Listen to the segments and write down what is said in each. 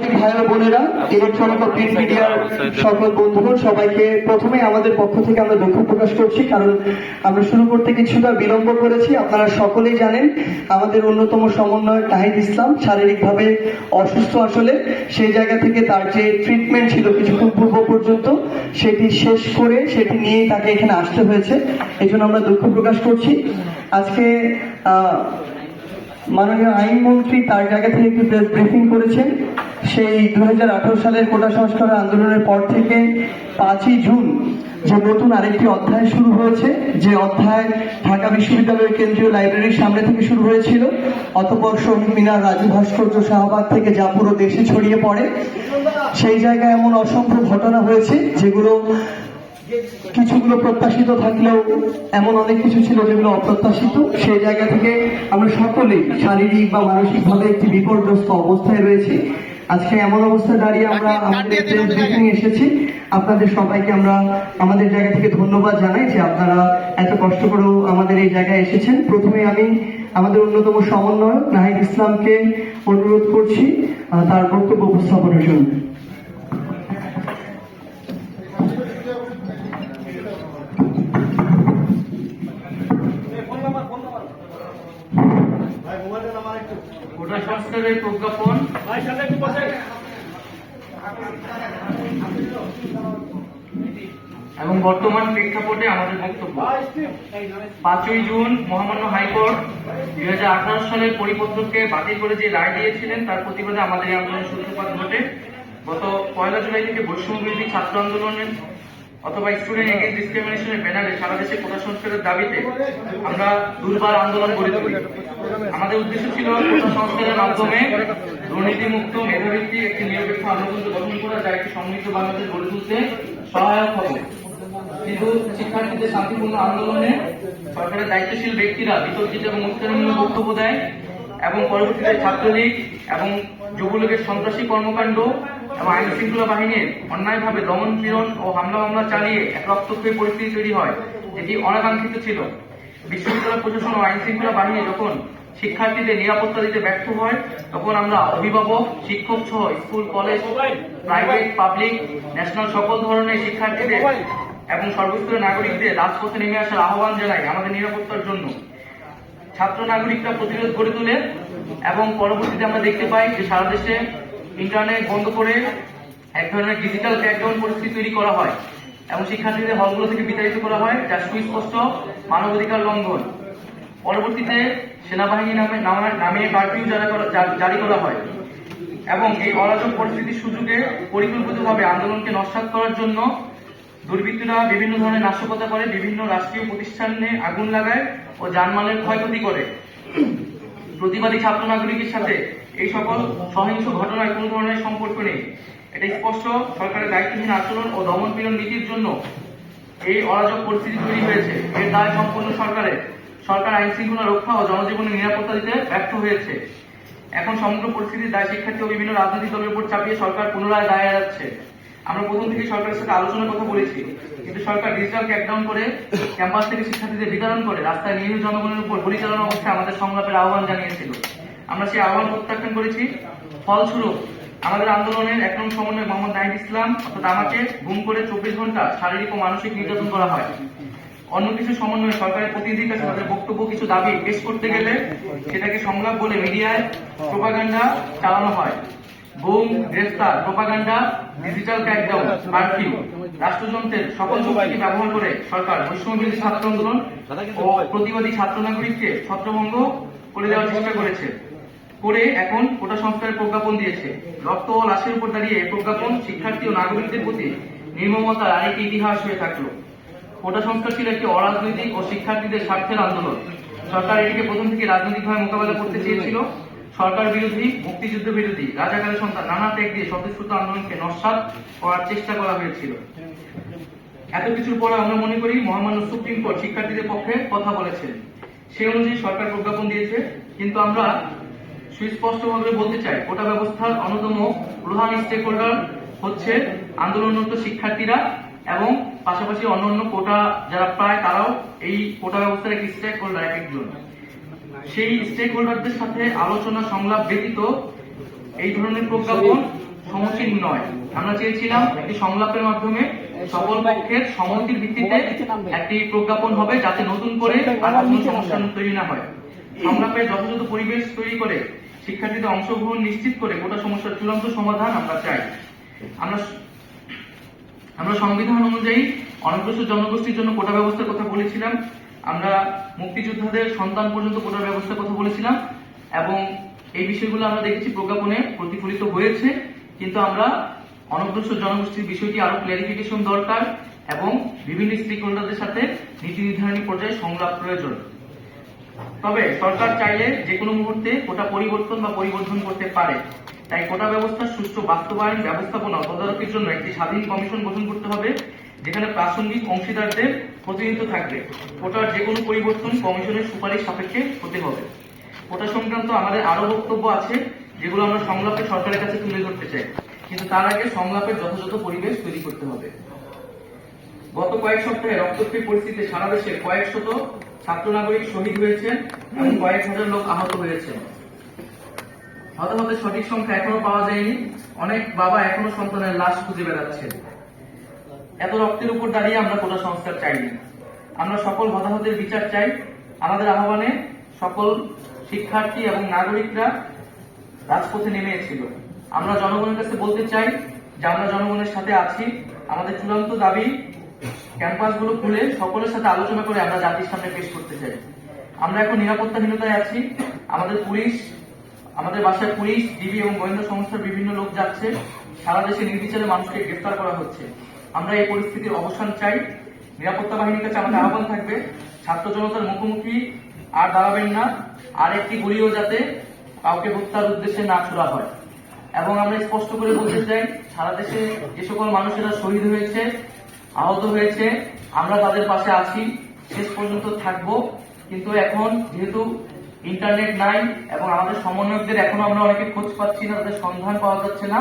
ভাই ও বোনেরা ইলেকট্রনিক অসুস্থ আসলে। সেই জায়গা থেকে তার যে ট্রিটমেন্ট ছিল কিছুক্ষণ পূর্ব পর্যন্ত, সেটি শেষ করে সেটি নিয়েই তাকে এখানে আসতে হয়েছে। এই জন্য আমরা দুঃখ প্রকাশ করছি। আজকে, আহ মাননীয় আইনমন্ত্রী তার জায়গা থেকে একটি প্রেস ব্রিফিং করেছেন। সেই দু হাজার আঠেরো সালের কোটা সংস্কার আন্দোলনের পর থেকে পাঁচই জুন যে নতুন আরেকটি অধ্যায় শুরু হয়েছে, যে অধ্যায় ঢাকা বিশ্ববিদ্যালয়ের কেন্দ্রীয় লাইব্রেরির সামনে থেকে শুরু হয়েছিল, অতপর শহীদ মিনার রাজু ভাস্কর্য শাহবাগ থেকে যা পুরো দেশে ছড়িয়ে পড়ে। সেই জায়গায় এমন অসংখ্য ঘটনা হয়েছে, যেগুলো কিছুগুলো প্রত্যাশিত থাকলেও এমন অনেক কিছু ছিল যেগুলো অপ্রত্যাশিত। সেই জায়গা থেকে আমরা সকলেই শারীরিক বা মানসিক ভাবে একটি বিপর্যস্ত অবস্থায় রয়েছি। আজকে এমন অবস্থায় দাঁড়িয়ে আমরা আমাদের ব্রিফিং এসেছি, আপনাদের সবাইকে আমরা আমাদের জায়গা থেকে ধন্যবাদ জানাই যে আপনারা এত কষ্ট করেও আমাদের এই জায়গায় এসেছেন। প্রথমে আমি আমাদের অন্যতম সমন্বয়ক নাহিদ ইসলামকে অনুরোধ করছি তার বক্তব্য উপস্থাপনের জন্য। কোটা সংস্কারের প্রজ্ঞাপন। এবং বর্তমান প্রেক্ষাপটে আমাদের বক্তব্য। পাঁচই জুন মহামান্য হাইকোর্ট দুই হাজার আঠারো সালের পরিপত্রকে বাতিল করে যে রায় দিয়েছিলেন তার প্রতিবাদে আমাদের এই আন্দোলনের সূত্রপাত ঘটে। গত পয়লা জুলাই থেকে বৈষম্য বিরোধী ছাত্র আন্দোলনের অথবা স্টুডেন্ট এগেন্স্ট ডিসক্রিমিনেশনের ব্যানারে সারা দেশে কোটা সংস্কারের দাবিতে আমরা দুর্বার আন্দোলন গড়ে তুলি। আমাদের উদ্দেশ্য ছিল কোটা সংস্কারের মাধ্যমে দুর্নীতিমুক্ত মেধাভিত্তিক একটি নিরপেক্ষ আন্দোলন গঠন করা, যা একটি সমৃদ্ধ বাংলাদেশ গড়ে তুলতে সহায়ক হবে। কিন্তু শিক্ষার্থীদের শান্তিপূর্ণ আন্দোলনে সরকারের দায়িত্বশীল ব্যক্তিরা বিতর্কিত এবং উত্তরণমূলক বক্তব্য দেয় এবং পরবর্তীতে ছাত্রলীগ এবং যুবলীগের সন্ত্রাসী কর্মকাণ্ড এবং আইন শৃঙ্খলা বাহিনীর অন্যায়ভাবে দমন পীড়ন ও হামলা মামলা চালিয়ে এক রক্তক্ষয়ী পরিস্থিতি তৈরি হয় যেটি অনাকাঙ্ক্ষিত ছিল। বিশ্ববিদ্যালয় প্রশাসন ও আইন শৃঙ্খলা বাহিনী যখন শিক্ষার্থীদের নিরাপত্তা দিতে ব্যর্থ হয়, তখন আমরা অভিভাবক, শিক্ষক সহ school, college, private, public, national সকল ধরনের শিক্ষার্থীদের এবং সর্বস্তরের নাগরিকদের রাজপথে নেমে আসার আহ্বান জানাই আমাদের নিরাপত্তার জন্য। ছাত্র নাগরিকরা প্রতিরোধ গড়ে তোলে এবং পরবর্তীতে আমরা দেখতে পাই যে সারা দেশে ইন্টারনেট বন্ধ করে এক ধরনের ডিজিটাল ক্র্যাকডাউন পরিস্থিতি তৈরি করা হয়। এবং শিক্ষার্থীদের হলগুলো থেকে বিতাড়িত করা হয়, যা সুস্পষ্ট মানবাধিকার লঙ্ঘন। পরবর্তীতে সেনাবাহিনী নামে নামা- কারফিউ জারি করা- হয়। এবং এই অরাজক পরিস্থিতির সুযোগে পরিকল্পিতভাবে আন্দোলনকে নস্বাত করার জন্য দুর্বৃত্তরা বিভিন্ন ধরনের নাশকতা করে, বিভিন্ন রাষ্ট্রীয় প্রতিষ্ঠানে আগুন লাগায় ও জানমালের ক্ষয়ক্ষতি করে। প্রতিবাদী ছাত্র নাগরিকের সাথে এই সকল সহিংস ঘটনার কোনো ধরনের সম্পর্ক নেই। এটা স্পষ্ট, সরকারের দায়িত্বহীন আচরণ ও দমন পীড়ন নীতির জন্য এই অরাজক পরিস্থিতি তৈরি হয়েছে। এর দায় সম্পূর্ণ সরকারের। সরকার আইন শৃঙ্খলা রক্ষা ও জনজীবনের নিরাপত্তা দিতে ব্যর্থ হয়েছে। এখন সমগ্র পরিস্থিতির দায় শিক্ষার্থী ও বিভিন্ন রাজনৈতিক দলের উপর চাপিয়ে সরকার পুনরায় দায় এড়াচ্ছে। আমরা প্রথম থেকে সরকারের সাথে আলোচনার কথা বলেছি, কিন্তু সরকার ডিজিটাল ক্যাকডাউন করে ক্যাম্পাস থেকে শিক্ষার্থীদের বিতরণ করে রাস্তায় নিরীহ জনগণের উপর গুলি চালানো অবস্থায় আমাদের সংলাপের আহ্বান জানিয়েছিল। আমরা সেই আহ্বান প্রত্যাখ্যান করেছি। ফলস্বরূপ আমাদের আন্দোলনের এক নং সমন্বয় মোহাম্মদ নাহিদ ইসলাম অর্থাৎ আমাকে গুম করে চব্বিশ ঘণ্টা শারীরিক ও মানসিক নির্যাতন করা হয়। অন্য কিছু সমন্বয়ে সরকারের প্রতিনিধির কাছে তাদের বক্তব্য, কিছু দাবি পেশ করতে গেলে সেটাকে সংলাপ বলে মিডিয়ায় প্রোপাগান্ডা চালানো হয়। বুম গ্রেফতার, প্রোপাগান্ডা, ডিজিটাল ক্র্যাকডাউন, কারফিউ, রাষ্ট্রযন্ত্রের সকল শক্তিকে ব্যবহার করে সরকার বৈষম্যবিরোধী ছাত্র আন্দোলন ও প্রতিবাদী ছাত্র নাগরিককে ছত্রভঙ্গ করে দেওয়ার চেষ্টা করেছে? করে এখন কোটা সংস্কারের প্রজ্ঞাপন দিয়েছে। রক্ত ও লাশের উপর দাঁড়িয়ে প্রজ্ঞাপন শিক্ষার্থী ও নাগরিকদের প্রতি নির্মমতার আরেকটি ইতিহাস হয়ে থাকল। কোটা সংস্কার ছিল একটি অরাজনৈতিক ও শিক্ষার্থীদের স্বার্থের আন্দোলন। সরকার এটিকে প্রথম থেকে রাজনৈতিকভাবে মোকাবেলা করতে চেয়েছিল। সরকার বিরোধী, মুক্তিযুদ্ধ বিরোধী রাজাকারের সন্তান নানা ত্যাগ দিয়ে স্বতঃস্ফূর্ত আন্দোলনকে নস্বাত করার চেষ্টা করা হয়েছিল। এত কিছুর পরে আমরা মনে করি মহামান্য সুপ্রিম কোর্ট শিক্ষার্থীদের পক্ষে কথা বলেছেন। সেই অনুযায়ী সরকার প্রজ্ঞাপন দিয়েছে। কিন্তু আমরা সুস্পষ্টভাবে বলতে চাই, কোটা ব্যবস্থার অন্যতম প্রধান স্টেক হোল্ডার হচ্ছে আন্দোলনরত শিক্ষার্থীরা এবং পাশাপাশি অন্যান্য কোটা যারা প্রায় তারাও এই কোটা ব্যবস্থার একটি স্টেক হোল্ডার এক একজন। সেই স্টেক হোল্ডারদের সাথে আলোচনা সংলাপ ব্যতীত এই ধরনের প্রজ্ঞাপন সমচীন নয়। আমরা চেয়েছিলাম একটি সংলাপের মাধ্যমে সকল পক্ষের সম্মতির ভিত্তিতে একটি প্রজ্ঞাপন হবে যাতে নতুন করে আর কোনো সমস্যা তৈরি না হয়। সংলাপের যথাযথ পরিবেশ তৈরি করে শিক্ষার্থীদের অংশগ্রহণ নিশ্চিত করে গোটা সমস্যার চূড়ান্ত সমাধান আমরা চাই। আমরা আমরা সংবিধান অনুযায়ী অনগ্রসর জনগোষ্ঠীর জন্য কোটা ব্যবস্থার কথা বলেছিলাম। আমরা মুক্তিযোদ্ধাদের সন্তান পর্যন্ত কোটার ব্যবস্থার কথা বলেছিলাম এবং এই বিষয়গুলো আমরা দেখেছি প্রজ্ঞাপনে প্রতিফলিত হয়েছে। কিন্তু আমরা অনগ্রসর জনগোষ্ঠীর বিষয়টি আরও ক্লারিফিকেশন দরকার এবং বিভিন্ন স্টেক হোল্ডারদের সাথে নীতি নির্ধারণী পর্যায়ে সংলাপ প্রয়োজন। তবে সরকার চাইলে যে কোনো মুহূর্তে কোটা পরিবর্তন বা পরিবর্ধন করতে পারে। তাই কোটা ব্যবস্থার সুষ্ঠু বাস্তবায়ন, ব্যবস্থাপনা তদারকির জন্য একটি স্বাধীন কমিশন গঠন করতে হবে, যেখানে প্রাসঙ্গিক অংশীদারদের প্রতিনিধিত্ব থাকবে। কোটার যে কোনো পরিবর্তন কমিশনের সুপারিশ সাপেক্ষে হতে হবে। কোটা সংক্রান্ত আমাদের আরও বক্তব্য আছে, যেগুলো আমরা সংলাপে সরকারের কাছে তুলে ধরতে চাই। কিন্তু তার আগে সংলাপের যথাযথ পরিবেশ তৈরি করতে হবে। গত কয়েক সপ্তাহে রক্তক্ষয়ী পরিস্থিতিতে সারা দেশে কয়েক শত ছাত্র নাগরিক শহীদ হয়েছেন এবং কয়েক হাজার লোক আহত হয়েছেন। হতাহতের সঠিক সংখ্যা এখনও পাওয়া যায়নি। অনেক বাবা এখনও সন্তানের লাশ খুঁজে বেড়াচ্ছেন। এত রক্তের উপর দাঁড়িয়ে আমরা কোটা সংস্কার চাইনি। আমরা সকল হতাহতের বিচার চাই। আমাদের আহ্বানে সকল শিক্ষার্থী এবং নাগরিকরা রাজপথে নেমে এসেছিল। আমরা জনগণের কাছে বলতে চাই যে আমরা জনগণের সাথে আছি। আমাদের চূড়ান্ত দাবি ক্যাম্পাসগুলো খুলে সকলের সাথে আলোচনা করে আমরা জাতির সামনে পেশ করতে চাই। আমরা এখন নিরাপত্তাহীনতায় আছি। আমাদের পুলিশ, আমাদের বাসায় পুলিশ ডিবি এবং গোয়েন্দা সংস্থার বিভিন্ন লোক যাচ্ছে। সারা দেশে নির্বিচারে মানুষকে গ্রেফতার করা হচ্ছে। আমরা এই পরিস্থিতির অবসান চাই। নিরাপত্তা বাহিনীর কাছে আমাদের আহ্বান থাকবে। ছাত্র জনতার মুখোমুখি। আর দাঁড়াবেন না। আর একটি গুলিও যাতে কাউকে হত্যার উদ্দেশ্যে না ছোড়া হয়। এবং আমরা স্পষ্ট করে বলতে চাই, সারা দেশে যে সকল মানুষেরা শহীদ হয়েছে আহত হয়েছে। আমরা তাদের পাশে আছি। শেষ পর্যন্ত থাকব। কিন্তু এখন যেহেতু ইন্টারনেট নাই এবং আমাদের সমন্বয়কদের এখনও আমরা অনেকে খোঁজ পাচ্ছি না, তাদের সন্ধান পাওয়া যাচ্ছে না,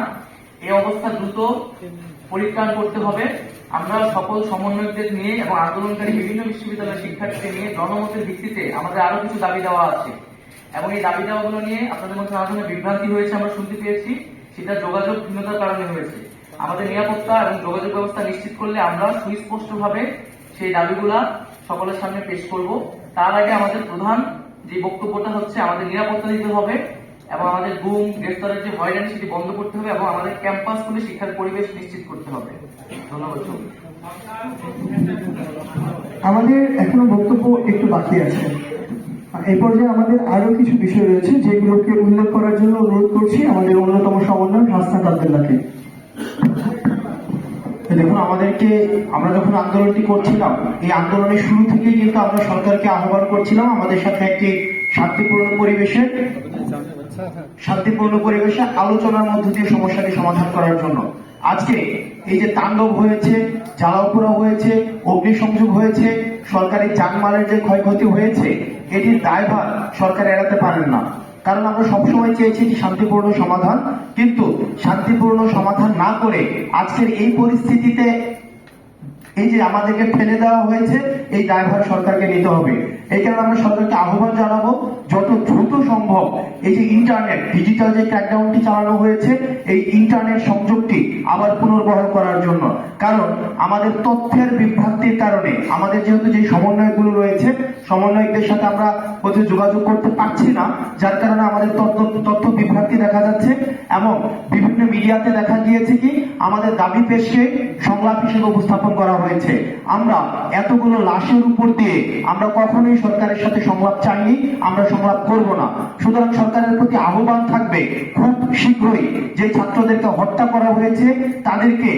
এই অবস্থা দ্রুত পরিত্রাণ করতে হবে। আমরা সকল সমন্বয়কদের নিয়ে এবং আন্দোলনকারী বিভিন্ন বিশ্ববিদ্যালয়ের শিক্ষার্থীদের নিয়ে জনমতের ভিত্তিতে আমাদের আরও কিছু দাবি দেওয়া আছে। এবং এই দাবি দেওয়াগুলো নিয়ে আপনাদের মধ্যে ধরনের বিভ্রান্তি হয়েছে, আমরা শুনতে পেয়েছি। সেটা যোগাযোগহীনতার কারণে হয়েছে। আমাদের নিরাপত্তা এবং যোগাযোগ ব্যবস্থা নিশ্চিত করলে আমরা সুস্পষ্টভাবে সেই দাবিগুলা সকলের সামনে পেশ করব। তার আগে আমাদের প্রধান যে বক্তব্যটা হচ্ছে, আমাদের নিরাপত্তা দিতে হবে এবং আমাদের গুম, গ্রেফতারের যে হয়রানি সেটি বন্ধ করতে হবে এবং আমাদের ক্যাম্পাসগুলি শিক্ষার পরিবেশ নিশ্চিত করতে হবে। ধন্যবাদ আমাদের এখনও বক্তব্য একটু বাকি আছে। এই পর্যায়ে আমাদের আরও কিছু বিষয় রয়েছে যেগুলোকে উল্লেখ করার জন্য অনুরোধ করছি। আমাদের অন্যতম সমন্বয় হাসনাত আবদুল্লাহকে। দেখুন, আমাদেরকে, আমরা যখন আন্দোলনটি করছিলাম, এই আন্দোলনের শুরু থেকেই কিন্তু আমরা সরকারকে আহ্বান করছিলাম আমাদের সাথে একটি শান্তিপূর্ণ পরিবেশে শান্তিপূর্ণ পরিবেশে আলোচনার মধ্য দিয়ে সমস্যাটি সমাধান করার জন্য। আজকে এই যে তাণ্ডব হয়েছে জ্বালাওপোড়া হয়েছে, অগ্নিসংযোগ হয়েছে, সরকারি জানমালের যে ক্ষয়ক্ষতি হয়েছে, এটির দায়ভার সরকার এড়াতে পারেন না। কারণ আমরা সবসময় চেয়েছি যে শান্তিপূর্ণ সমাধান, কিন্তু শান্তিপূর্ণ সমাধান না করে আজকের এই পরিস্থিতিতে এই যে আমাদেরকে ফেলে দেওয়া হয়েছে এই দায়ভার সরকারকে নিতে হবে। এই কারণে আমরা সরকারকে আহ্বান জানাব, যত দ্রুত সম্ভব এই যে ইন্টারনেট ডিজিটাল যে ক্র্যাকডাউনটি চালানো হয়েছে, এই ইন্টারনেট সংযোগটি আবার পুনর্বহাল করার জন্য। কারণ আমাদের তথ্যের বিভ্রান্তির কারণে, আমাদের যেহেতু যে সমন্বয়গুলো রয়েছে, সমন্বয়কদের সাথে আমরা হচ্ছে যোগাযোগ করতে পারছি না, যার কারণে আমাদের তথ্য তথ্য বিভ্রান্তি দেখা যাচ্ছে এবং বিভিন্ন মিডিয়াতে দেখা গিয়েছে কি, আমাদের দাবি পেশকে সংলাপ হিসেবে উপস্থাপন করা হয়েছে। আমরা এতগুলো লাশের উপর দিয়ে আমরা কখনোই সরকারের সাথে সংলাপ চাইনি, আমরা সংলাপ করব না। সুতরাং সরকারের প্রতি আহ্বান থাকবে খুব শীঘ্রই যে ছাত্রদেরকে হত্যা করা হয়েছে, তাদেরকে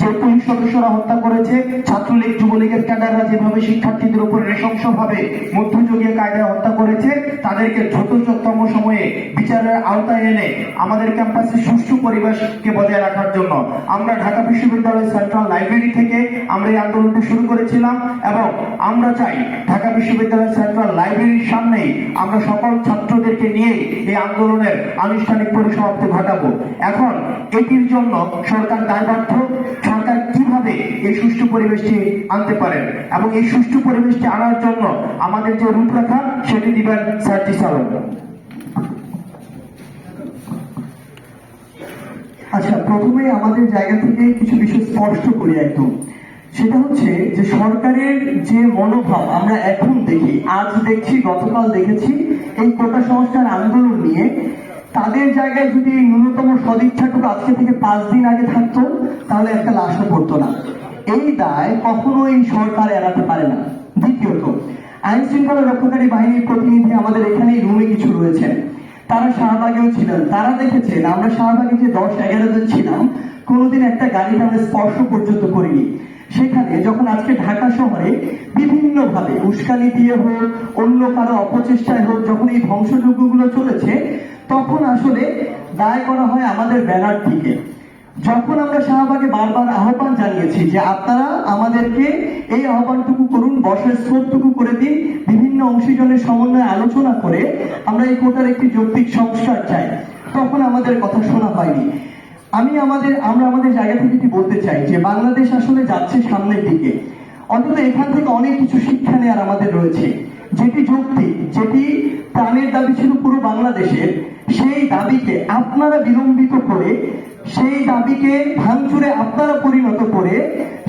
যে পুলিশ সদস্যরা হত্যা করেছে, ছাত্রলীগ, যুবলীগের ক্যাডাররা যেভাবে শিক্ষার্থীদের উপর নৃশংসভাবে মধ্যযুগীয় কায়দায় হত্যা করেছে, তাদেরকে দ্রুততম সময়ে বিচারের আওতায় এনে আমাদের ক্যাম্পাসে সুষ্ঠু পরিবেশকে বজায় রাখার জন্য আমরা ঢাকা বিশ্ববিদ্যালয় সেন্ট্রাল লাইব্রেরি থেকে আমরা এই আন্দোলনটি শুরু করেছিলাম এবং আমরা চাই ঢাকা বিশ্ববিদ্যালয় সেন্ট্রাল লাইব্রেরির সামনেই আমরা সকল ছাত্রদেরকে নিয়ে এই আন্দোলনের আনুষ্ঠানিক পরিসমাপ্তি ঘটাবো। এখন এটির জন্য সরকার দায়বদ্ধ সরকার কীভাবে এই সুষ্ঠু পরিবেশটি আনতে পারেন এবং এই সুষ্ঠু পরিবেশটি আনার জন্য আমাদের যে রূপরেখা, সেটি দিবেন সার্জি সালন আচ্ছা প্রথমে আমাদের জায়গা থেকে কিছু বিষয় স্পষ্ট করি একদম। সেটা হচ্ছে যে সরকারের যে মনোভাব, আমরা এখন দেখি, আজ দেখছি, গতকাল দেখেছি, এই কোটা সংস্কার আন্দোলন নিয়ে তাদের জায়গায় যদি এই ন্যূনতম সদিচ্ছাটুকু আজকে থেকে পাঁচ দিন আগে থাকতো, তাহলে একটা লাশও পড়তো না। এই দায় কখনো এই সরকার এড়াতে পারে না। দ্বিতীয়ত আইন শৃঙ্খলা রক্ষাকারী বাহিনীর প্রতিনিধি আমাদের এখানেই রুমে কিছু রয়েছেন। তারা শাহবাগেও ছিলেন। তারা দেখেছেন, আমরা শাহবাগে যে দশ এগারো জন ছিলাম, কোনোদিন একটা গাড়িতে আমরা স্পর্শ পর্যন্ত করিনি। সেখানে যখন আজকে ঢাকা শহরে বিভিন্ন ভাবে উস্কানি দিয়ে হোক, অন্য কারও অপচেষ্টায় হোক, যখন এই ধ্বংসযজ্ঞগুলো চলেছে, তখন আসলে দায় করা হয় আমাদের ব্যানার থেকে। যখন আমরা শাহবাগে বারবার আহ্বান জানিয়েছি যে আপনারা আমাদেরকে এই আহ্বানটুকু করুন, বসের স্কোপটুকু করে দিন, বিভিন্ন অংশীজনের সমন্বয়ে আলোচনা করে আমরা এই কোটার একটি যৌক্তিক সংস্কার চাই। তখন আমাদের কথা শোনা হয়নি। আমি আমাদের, আমরা আমাদের জায়গা থেকে কি বলতে চাই? যে বাংলাদেশ আসলে যাচ্ছে সামনের দিকে। অন্তত এখান থেকে অনেক কিছু শিক্ষা নেওয়ার আমাদের রয়েছে। যেটি যুক্তি যেটি প্রাণের দাবি ছিল পুরো বাংলাদেশের সেই দাবিকে আপনারা বিলম্বিত করে, সেই দাবিকে ভাঙচুরে আপনারা পরিণত করে,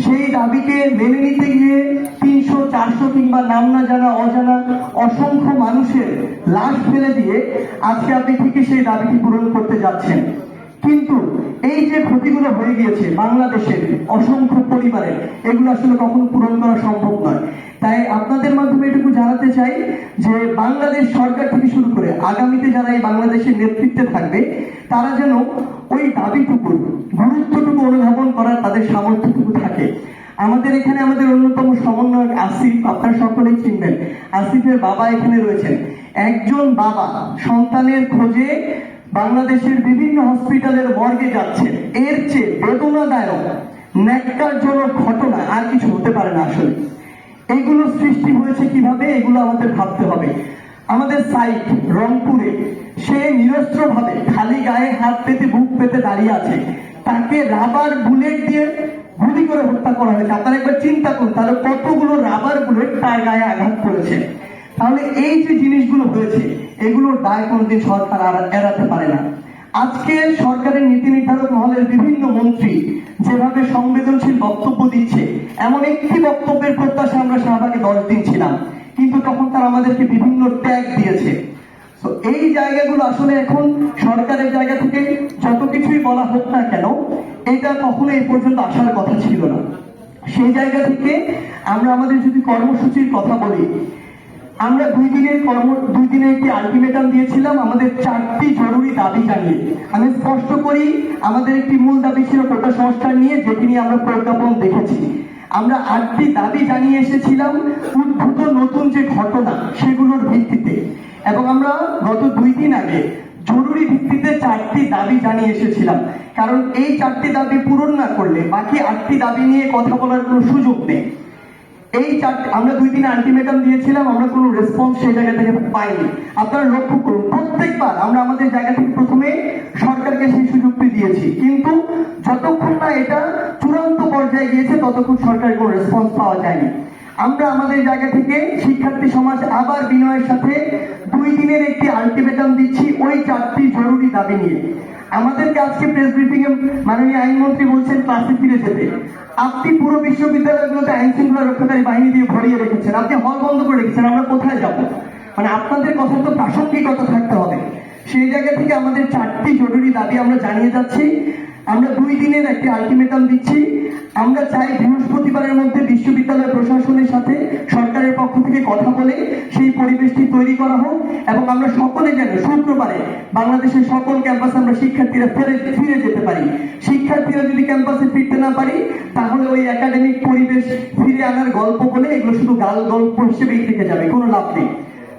সেই দাবিকে মেনে নিতে গিয়ে তিনশো, চারশো কিংবা নাম না জানা, অজানা অসংখ্য মানুষের লাশ ফেলে দিয়ে আজকে আপনি ঠিকই সেই দাবিটি পূরণ করতে যাচ্ছেন। কিন্তু এই যে ক্ষতিগুলো হয়ে গিয়েছে বাংলাদেশের অসংখ্য পরিবারের এগুলো আসলে কখনো পূরণ করা সম্ভব নয়। তাই আপনাদের মাধ্যমে এটুকু জানাতে চাই যে বাংলাদেশ সরকার থেকে শুরু করে আগামীতে যারা এই বাংলাদেশের নেতৃত্বে থাকবে, তারা যেন ওই দাবিটুকু, গুরুত্বটুকু অনুধাবন করার তাদের সামর্থ্যটুকু থাকে। আমাদের এখানে আমাদের অন্যতম সমন্বয়ক আসিফ, আপনারা সকলেই চিনবেন। আসিফের বাবা এখানে রয়েছেন। একজন বাবা, সন্তানের খোঁজে বাংলাদেশের বিভিন্ন হসপিটালের মর্গে যাচ্ছে। এর চেয়ে বেদনাদায়ক, ন্যাক্কারজনক ঘটনা আর কিছু হতে পারে না আসলে। এগুলো সৃষ্টি হয়েছে কীভাবে, এগুলো আমাদের ভাবতে হবে। আমাদের সাইট রংপুরে, সে নিরস্ত্র ভাবে খালি গায়ে হাত পেতে, বুক পেতে দাঁড়িয়ে আছে। তাকে রাবার বুলেট দিয়ে গুলি করে হত্যা করা হয়েছে। আপনারা একবার চিন্তা করুন, তাহলে কতগুলো রাবার বুলেট তার গায়ে আঘাত করেছে। তাহলে এই যে জিনিসগুলো হয়েছে এগুলোর দায় কোনোদিন সরকার আর- এড়াতে পারে না। আজকে সরকারের নীতি নির্ধারক মহলের বিভিন্ন মন্ত্রী যেভাবে সংবেদনশীল বক্তব্য দিচ্ছে, এমন একটি বক্তব্যের প্রত্যাশা আমরা শাহবাগে দশ দিন ছিলাম, কিন্তু তখন তারা আমাদেরকে বিভিন্ন ট্যাগ দিয়েছে। তো এই জায়গাগুলো আসলে এখন সরকারের জায়গা থেকে যত কিছুই বলা হোক না কেন, এটা কখনো এই পর্যন্ত আসার কথা ছিল না। সেই জায়গা থেকে আমরা আমাদের যদি কর্মসূচির কথা বলি আমরা দুই দিনের কর্ম, দুই দিনের একটি আলটিমেটাম দিয়েছিলাম, আমাদের চারটি জরুরি দাবি জানিয়ে। আমি স্পষ্ট করি, আমাদের একটি মূল দাবি ছিল কোটা সংস্কার নিয়ে, যেটি নিয়ে আমরা প্রজ্ঞাপন দেখেছি। আমরা আটটি দাবি জানিয়ে এসেছিলাম, উদ্ভূত নতুন যে ঘটনা, সেগুলোর ভিত্তিতে। এবং আমরা গত দুই দিন আগে জরুরি ভিত্তিতে চারটি দাবি জানিয়ে এসেছিলাম। কারণ এই চারটি দাবি পূরণ না করলে বাকি আটটি দাবি নিয়ে কথা বলার কোনো সুযোগ নেই। এই চারটে আমরা দুই দিন আলটিমেটাম দিয়েছিলাম, আমরা কোনো রেসপন্স সেই জায়গা থেকে পাইনি। আপনারা লক্ষ্য করুন, প্রত্যেকবার আমরা আমাদের জায়গা থেকে প্রথমে সরকারকে সেই সুযোগটি দিয়েছি। কিন্তু যতক্ষণ না এটা চূড়ান্ত পর্যায়ে গিয়েছে, ততক্ষণ সরকারের কোনো রেসপন্স পাওয়া যায়নি। আমরা আমাদের জায়গা থেকে শিক্ষার্থী সমাজ আবার বিনয়ের সাথে দুই দিনের একটি আলটিমেটাম দিচ্ছি, ওই চারটি জরুরি দাবি নিয়ে। আমাদেরকে আজকে প্রেস ব্রিফিং এ মাননীয় আইনমন্ত্রী বলছেন ক্লাসে ফিরে যেতে। আপনি পুরো বিশ্ববিদ্যালয়গুলোতে আইন শৃঙ্খলা রক্ষাকারী বাহিনী দিয়ে ভরিয়ে রেখেছেন। আপনি হল বন্ধ করে রেখেছেন, আমরা কোথায় যাব? মানে আপনাদের কথা তো প্রাসঙ্গিকতা থাকতে হবে। সেই জায়গা থেকে আমাদের চারটি জরুরি দাবি আমরা জানিয়ে যাচ্ছি। আমরা দুই দিনের একটি আলটিমেটাম দিচ্ছি। আমরা চাই বৃহস্পতিবারের মধ্যে বিশ্ববিদ্যালয় প্রশাসনের সাথে সরকারের পক্ষ থেকে কথা বলে সেই পরিবেশটি তৈরি করা হোক এবং আমরা সকলে যেন শুক্রবারে বাংলাদেশের সকল ক্যাম্পাসে আমরা শিক্ষার্থীরা ফিরে ফিরে যেতে পারি। শিক্ষার্থীরা যদি ক্যাম্পাসে ফিরতে না পারি, তাহলে ওই একাডেমিক পরিবেশ ফিরে আনার গল্প বলে এগুলো শুধু গাল গল্প হিসেবেই থেকে যাবে, কোনো লাভ নেই।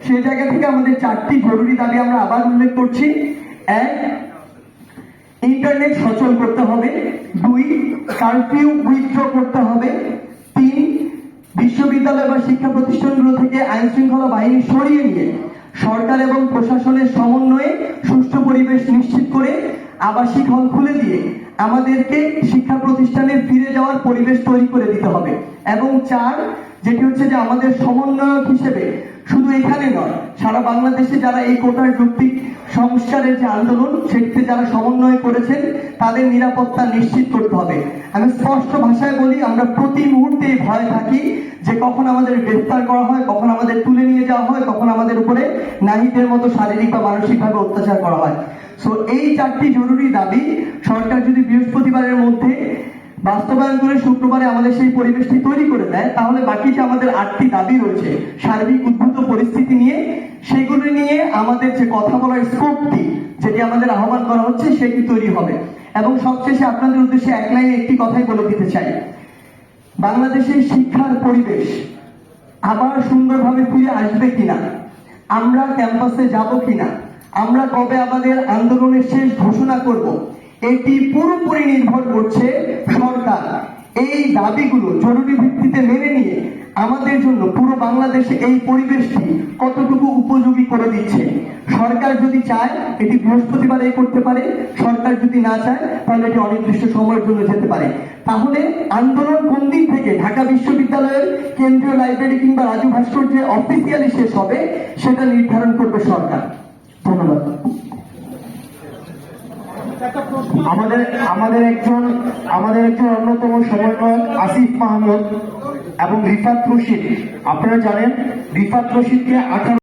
সেই জায়গা থেকে আমাদের চারটি জরুরি দাবি আমরা আবার উল্লেখ করছি। এক ইন্টারনেট সচল করতে হবে। দুই কারফিউ উইথড্র করতে হবে। তিন, বিশ্ববিদ্যালয় বা শিক্ষা প্রতিষ্ঠানগুলো থেকে আইন শৃঙ্খলা বাহিনী সরিয়ে নিয়ে সরকার এবং প্রশাসনের সমন্বয়ে সুষ্ঠু পরিবেশ নিশ্চিত করে আবাসিক হল খুলে দিয়ে আমাদেরকে শিক্ষা প্রতিষ্ঠানে ফিরে যাওয়ার পরিবেশ তৈরি করে দিতে হবে। এবং চার, যেটি হচ্ছে যে আমাদের সমন্বয়ক হিসেবে এখানে নয়। সারা বাংলাদেশে যারা এই কোটার যৌক্তিক সংস্কারের যে আন্দোলন, সেটিতে যারা সমন্বয় করেছেন, তাদের নিরাপত্তা নিশ্চিত করতে হবে। আমি স্পষ্ট ভাষায় বলি, আমরা প্রতি মুহূর্তে ভয় থাকি যে কখন আমাদের গ্রেফতার করা হয়, কখন আমাদের তুলে নিয়ে যাওয়া হয়, কখন আমাদের উপরে নাহিদের মতো শারীরিক বা মানসিকভাবে অত্যাচার করা হয়। সো এই চারটি জরুরি দাবি, সরকার যদি বৃহস্পতিবারের মধ্যে বাস্তবায়ন করে শুক্রবারে আমাদের সেই পরিবেশটি তৈরি করে দেয়, তাহলে বাকি যে আমাদের আটটি দাবি রয়েছে, সার্বিক উদ্ভূত পরিস্থিতি নিয়ে, সেগুলি নিয়ে আমাদের যে কথা বলার স্কোপটি যেটি আমাদের আহ্বান করা হচ্ছে, সেটি তৈরি হবে। এবং সবশেষে আপনাদের উদ্দেশ্যে এক লাইনে একটি কথাই বলে দিতে চাই। বাংলাদেশের শিক্ষার পরিবেশ আবার সুন্দরভাবে ফিরে আসবে কিনা? আমরা ক্যাম্পাসে যাব কিনা? আমরা কবে আমাদের আন্দোলনের শেষ ঘোষণা করব? এটি পুরোপুরি নির্ভর করছে সরকার। এই দাবিগুলো জরুরি ভিত্তিতে মেনে নিয়ে আমাদের জন্য পুরো বাংলাদেশে এই পরিবেশটি কতটুকু উপযোগী করে দিচ্ছে? সরকার যদি চায় এটি বৃহস্পতিবারে করতে পারে, সরকার যদি না চায় তাহলে এটি অনির্দিষ্ট সময়ের জন্য যেতে পারে। তাহলে আন্দোলন কোন দিন থেকে? ঢাকা বিশ্ববিদ্যালয়ের কেন্দ্রীয় লাইব্রেরি কিংবা রাজু ভাস্কর্যে অফিসিয়ালি শেষ হবে, সেটা নির্ধারণ করবে সরকার। ধন্যবাদ। আমাদের আমাদের একজন আমাদের একজন অন্যতম সমন্বয়ক আসিফ মাহমুদ এবং রিফাত রশিদ। আপনারা জানেন, রিফাত রশিদকে আঠারো